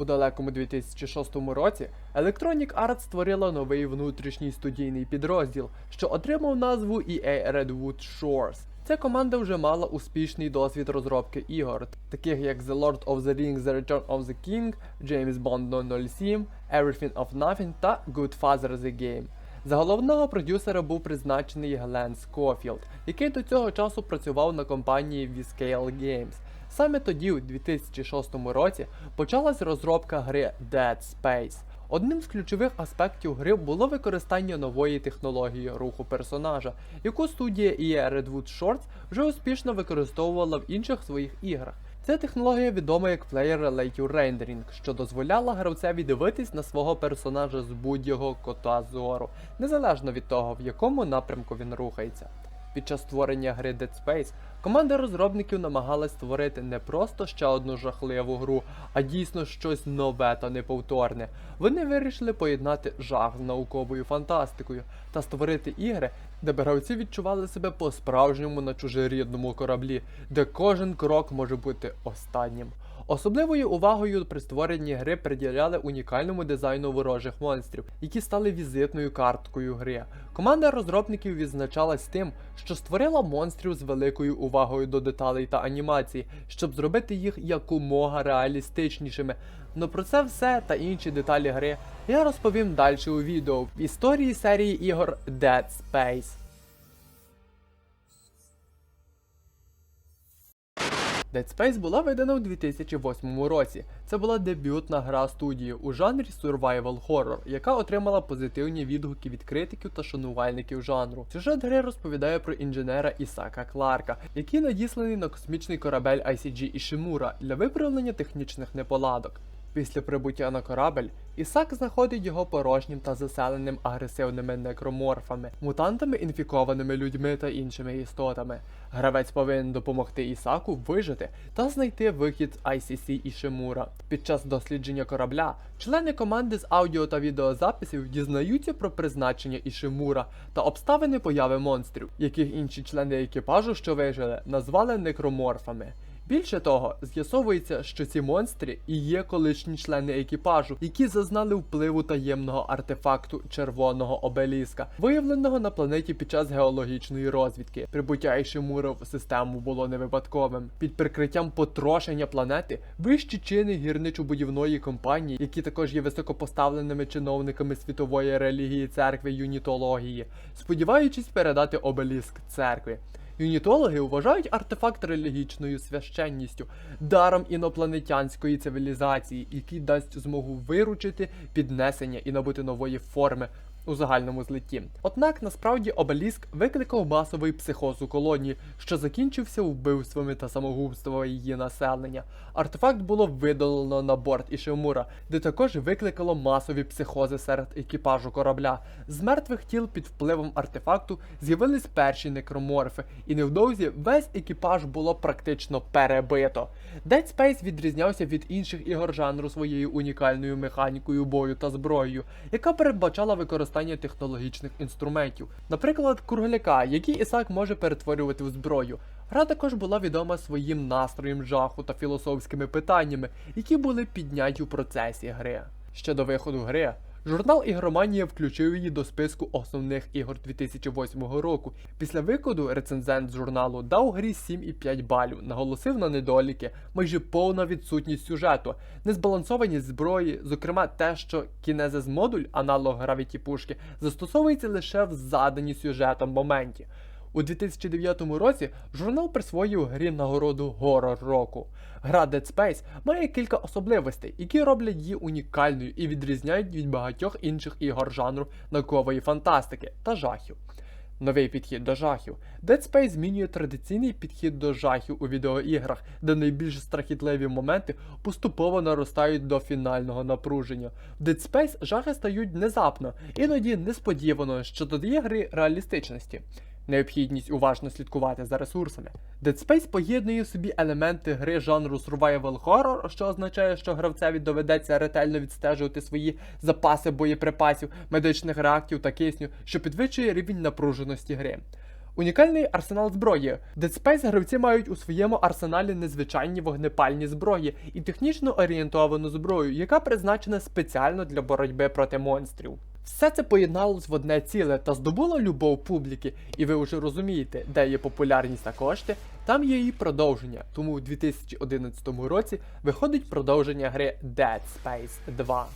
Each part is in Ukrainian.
У далекому 2006 році Electronic Arts створила новий внутрішній студійний підрозділ, що отримав назву EA Redwood Shores. Ця команда вже мала успішний досвід розробки ігор, таких як The Lord of the Rings The Return of the King, James Bond 007, Everything of Nothing та Goodfather The Game. За головного продюсера був призначений Глен Скофілд, який до цього часу працював на компанії V-Scale Games. Саме тоді, у 2006 році, почалась розробка гри Dead Space. Одним з ключових аспектів гри було використання нової технології руху персонажа, яку студія EA Redwood Shorts вже успішно використовувала в інших своїх іграх. Ця технологія відома як Player Relative Rendering, що дозволяла гравцеві дивитись на свого персонажа з будь-якого кота зору, незалежно від того, в якому напрямку він рухається. Під час створення гри Dead Space команда розробників намагалась створити не просто ще одну жахливу гру, а дійсно щось нове та неповторне. Вони вирішили поєднати жах з науковою фантастикою та створити ігри, де б гравці відчували себе по-справжньому на чужорідному кораблі, де кожен крок може бути останнім. Особливою увагою при створенні гри приділяли унікальному дизайну ворожих монстрів, які стали візитною карткою гри. Команда розробників відзначалась тим, що створила монстрів з великою увагою до деталей та анімації, щоб зробити їх якомога реалістичнішими. Но про це все та інші деталі гри я розповім далі у відео в історії серії ігор Dead Space. Dead Space була видана у 2008 році. Це була дебютна гра студії у жанрі Survival Horror, яка отримала позитивні відгуки від критиків та шанувальників жанру. Сюжет гри розповідає про інженера Ісака Кларка, який надісланий на космічний корабель ICG Ішимура для виправлення технічних неполадок. Після прибуття на корабель Ісак знаходить його порожнім та заселеним агресивними некроморфами, мутантами, інфікованими людьми та іншими істотами. Гравець повинен допомогти Ісаку вижити та знайти вихід з ICC Ішимура. Під час дослідження корабля члени команди з аудіо та відеозаписів дізнаються про призначення Ішимура та обставини появи монстрів, яких інші члени екіпажу, що вижили, назвали некроморфами. Більше того, з'ясовується, що ці монстри і є колишні члени екіпажу, які зазнали впливу таємного артефакту червоного обеліска, виявленого на планеті під час геологічної розвідки. Прибуття Ішимура в систему було не випадковим. Під прикриттям потрошення планети вищі чини гірничо-будівної компанії, які також є високопоставленими чиновниками світової релігії церкви юнітології, сподіваючись передати обеліск церкві. Юнітологи вважають артефакт релігічною священністю, даром інопланетянської цивілізації, який дасть змогу виручити піднесення і набути нової форми у загальному злитті. Однак насправді обеліск викликав масовий психоз у колонії, що закінчився вбивствами та самогубствами її населення. Артефакт було видалено на борт Ішимура, де також викликало масові психози серед екіпажу корабля. З мертвих тіл під впливом артефакту з'явились перші некроморфи, і невдовзі весь екіпаж було практично перебито. Dead Space відрізнявся від інших ігор жанру своєю унікальною механікою бою та зброєю, яка передбачала використання технологічних інструментів, наприклад, кругляка, який Ісак може перетворювати в зброю. Гра також була відома своїм настроєм жаху та філософськими питаннями, які були підняті у процесі гри. Ще до виходу гри Журнал Ігроманія включив її до списку основних ігор 2008 року. Після викладу рецензент журналу дав грі 7,5 балів, наголосив на недоліки, майже повна відсутність сюжету, незбалансованість зброї, зокрема те, що кінезис модуль, аналог гравіті пушки, застосовується лише в заданій сюжетом моменті. У 2009 році журнал присвоїв грі нагороду Горор року. Гра Dead Space має кілька особливостей, які роблять її унікальною і відрізняють від багатьох інших ігор жанру наукової фантастики та жахів. Новий підхід до жахів. Dead Space змінює традиційний підхід до жахів у відеоіграх, де найбільш страхітливі моменти поступово наростають до фінального напруження. В Dead Space жахи стають внезапно, іноді несподівано, що додає гри реалістичності. Необхідність уважно слідкувати за ресурсами. Dead Space поєднує собі елементи гри жанру Survival Horror, що означає, що гравцеві доведеться ретельно відстежувати свої запаси боєприпасів, медичних реактів та кисню, що підвищує рівень напруженості гри. Унікальний арсенал зброї. Dead Space гравці мають у своєму арсеналі незвичайні вогнепальні зброї і технічно орієнтовану зброю, яка призначена спеціально для боротьби проти монстрів. Все це поєдналось в одне ціле та здобуло любов публіки, і ви вже розумієте, де є популярність та кошти, там є її продовження. Тому у 2011 році виходить продовження гри Dead Space 2.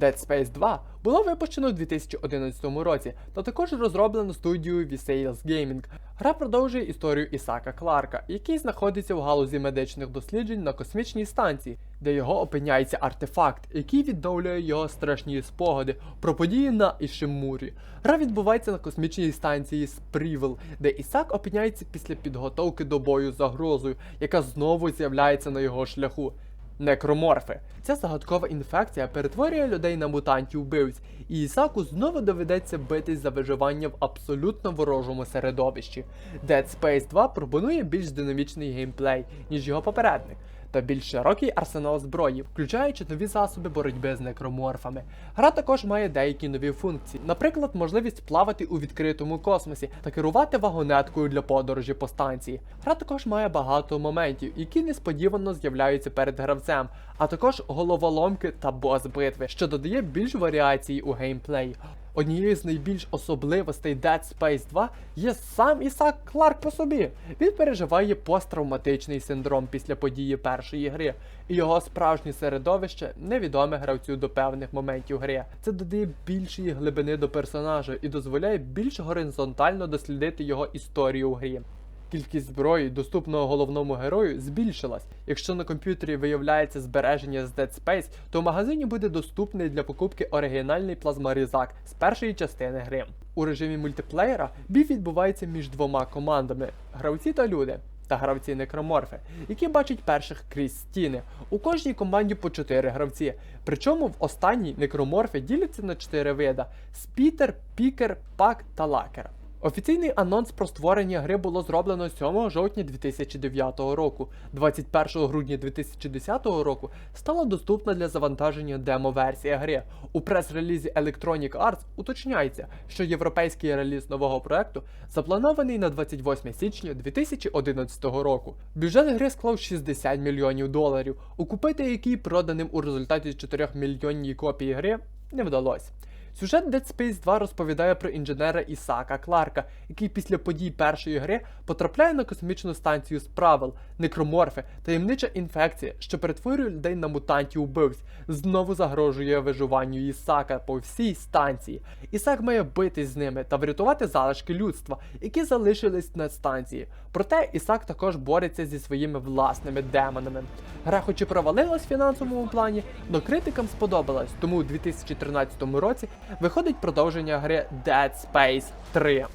Dead Space 2 було випущено у 2011 році та також розроблено студією Visayas Gaming. Гра продовжує історію Ісака Кларка, який знаходиться в галузі медичних досліджень на космічній станції, де його опиняється артефакт, який відновлює його страшні спогади про події на Ішимурі. Гра відбувається на космічній станції Спрівел, де Ісак опиняється після підготовки до бою загрозою, яка знову з'являється на його шляху. Некроморфи. Ця загадкова інфекція перетворює людей на мутантів вбивць, і Ісаку знову доведеться битись за виживання в абсолютно ворожому середовищі. Dead Space 2 пропонує більш динамічний геймплей, ніж його попередник. Та більш широкий арсенал зброї, включаючи нові засоби боротьби з некроморфами. Гра також має деякі нові функції, наприклад, можливість плавати у відкритому космосі та керувати вагонеткою для подорожі по станції. Гра також має багато моментів, які несподівано з'являються перед гравцем, а також головоломки та бос-битви, що додає більш варіації у геймплеї. Однією з найбільш особливостей Dead Space 2 є сам Ісак Кларк по собі. Він переживає посттравматичний синдром після події першої гри, і його справжнє середовище невідоме гравцю до певних моментів гри. Це додає більшої глибини до персонажа і дозволяє більш горизонтально дослідити його історію у грі. Кількість зброї, доступного головному герою, збільшилась. Якщо на комп'ютері виявляється збереження з Dead Space, то в магазині буде доступний для покупки оригінальний плазмарізак з першої частини гри. У режимі мультиплеєра бій відбувається між двома командами гравці та люди. Та гравці некроморфи, які бачать перших крізь стіни. У кожній команді по 4 гравці. Причому в останній некроморфи діляться на 4 вида: спітер, пікер, пак та лакер. Офіційний анонс про створення гри було зроблено 7 жовтня 2009 року. 21 грудня 2010 року стала доступна для завантаження демо-версія гри. У прес-релізі Electronic Arts уточняється, що європейський реліз нового проекту запланований на 28 січня 2011 року. Бюджет гри склав 60 мільйонів доларів, окупити який проданим у результаті 4 мільйонній копії гри не вдалося. Сюжет Dead Space 2 розповідає про інженера Ісака Кларка, який після подій першої гри потрапляє на космічну станцію Справел, некроморфи, таємнича інфекція, що перетворює людей на мутантів убивць, знову загрожує виживанню Ісака по всій станції. Ісак має битись з ними та врятувати залишки людства, які залишились на станції. Проте Ісак також бореться зі своїми власними демонами. Гра, хоч і провалилась в фінансовому плані, но критикам сподобалась, тому у 2013 році виходить продовження гри Dead Space 3.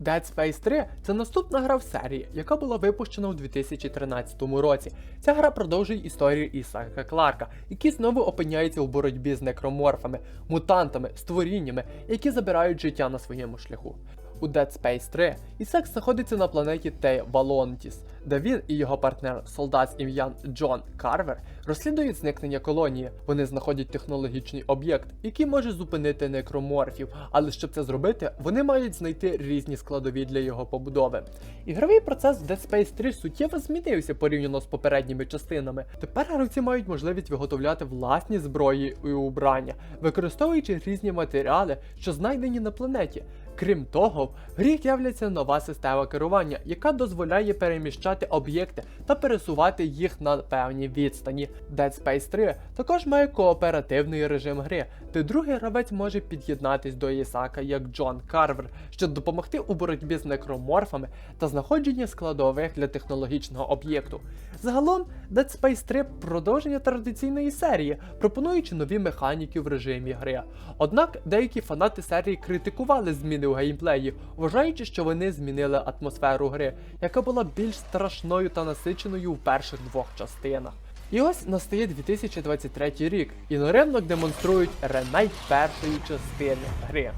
Dead Space 3 це наступна гра в серії, яка була випущена у 2013 році. Ця гра продовжує історію Ісака Кларка, який знову опиняється у боротьбі з некроморфами, мутантами, створіннями, які забирають життя на своєму шляху. У Dead Space 3 Ісак знаходиться на планеті Тей Валонтіс, де він і його партнер, солдат з ім'ям Джон Карвер, розслідують зникнення колонії. Вони знаходять технологічний об'єкт, який може зупинити некроморфів, але щоб це зробити, вони мають знайти різні складові для його побудови. Ігровий процес в Dead Space 3 суттєво змінився порівняно з попередніми частинами. Тепер гравці мають можливість виготовляти власні зброї і убрання, використовуючи різні матеріали, що знайдені на планеті. Крім того, в грі з'являється нова система керування, яка дозволяє переміщати об'єкти та пересувати їх на певній відстані. Dead Space 3 також має кооперативний режим гри, де другий гравець може під'єднатись до Ісака як Джон Карвер, щоб допомогти у боротьбі з некроморфами та знаходженні складових для технологічного об'єкту. Загалом, Dead Space 3 продовження традиційної серії, пропонуючи нові механіки в режимі гри. Однак деякі фанати серії критикували зміни у геймплеї, вважаючи, що вони змінили атмосферу гри, яка була більш страшною та насиченою в перших двох частинах. І ось настає 2023 рік, і на ринок демонструють ремейк першої частини гри.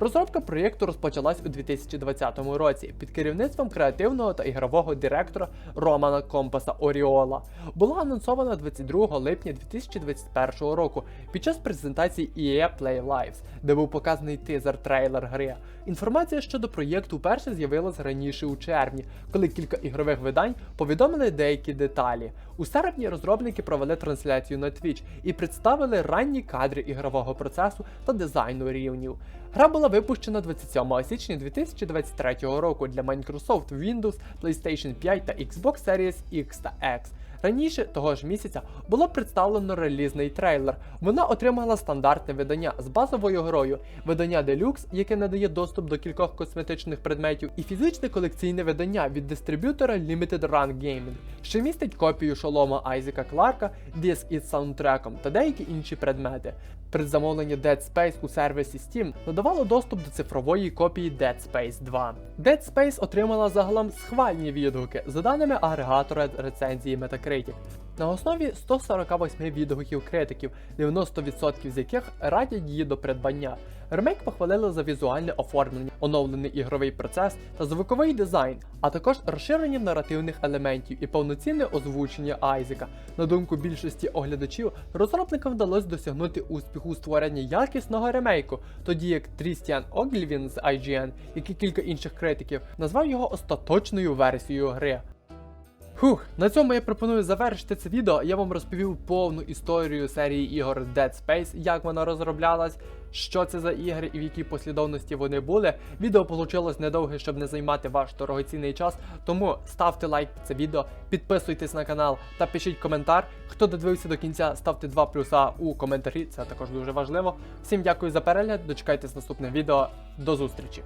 Розробка проєкту розпочалась у 2020 році під керівництвом креативного та ігрового директора Романа Компаса Оріола. Була анонсована 22 липня 2021 року під час презентації EA Play Lives, де був показаний тизер-трейлер гри. Інформація щодо проєкту вперше з'явилась раніше у червні, коли кілька ігрових видань повідомили деякі деталі. У серпні розробники провели трансляцію на Twitch і представили ранні кадри ігрового процесу та дизайну рівнів. Гра була випущена 27 січня 2023 року для Microsoft Windows, PlayStation 5 та Xbox Series X та X. Раніше того ж місяця було представлено релізний трейлер. Вона отримала стандартне видання з базовою грою, видання Deluxe, яке надає доступ до кількох косметичних предметів, і фізичне колекційне видання від дистриб'ютора Limited Run Gaming, що містить копію шолома Айзека Кларка, диск із саундтреком та деякі інші предмети. Предзамовлення Dead Space у сервісі Steam надавало доступ до цифрової копії Dead Space 2. Dead Space отримала загалом схвальні відгуки за даними агрегатора рецензії Metacritic. На основі 148 відгуків критиків, 90% з яких радять її до придбання. Ремейк похвалили за візуальне оформлення, оновлений ігровий процес та звуковий дизайн, а також розширення наративних елементів і повноцінне озвучення Айзека. На думку більшості оглядачів, розробникам вдалося досягнути успіху у створенні якісного ремейку, тоді як Трістіан Оглівін з IGN, як і кілька інших критиків, назвав його остаточною версією гри. Фух, на цьому я пропоную завершити це відео. Я вам розповів повну історію серії ігор Dead Space, як вона розроблялась, що це за ігри і в якій послідовності вони були. Відео вийшло недовге, щоб не займати ваш дорогоцінний час. Тому ставте лайк під це відео, підписуйтесь на канал та пишіть коментар. Хто додивився до кінця, ставте 2 плюса у коментарі, це також дуже важливо. Всім дякую за перегляд, дочекайтесь наступне відео. До зустрічі!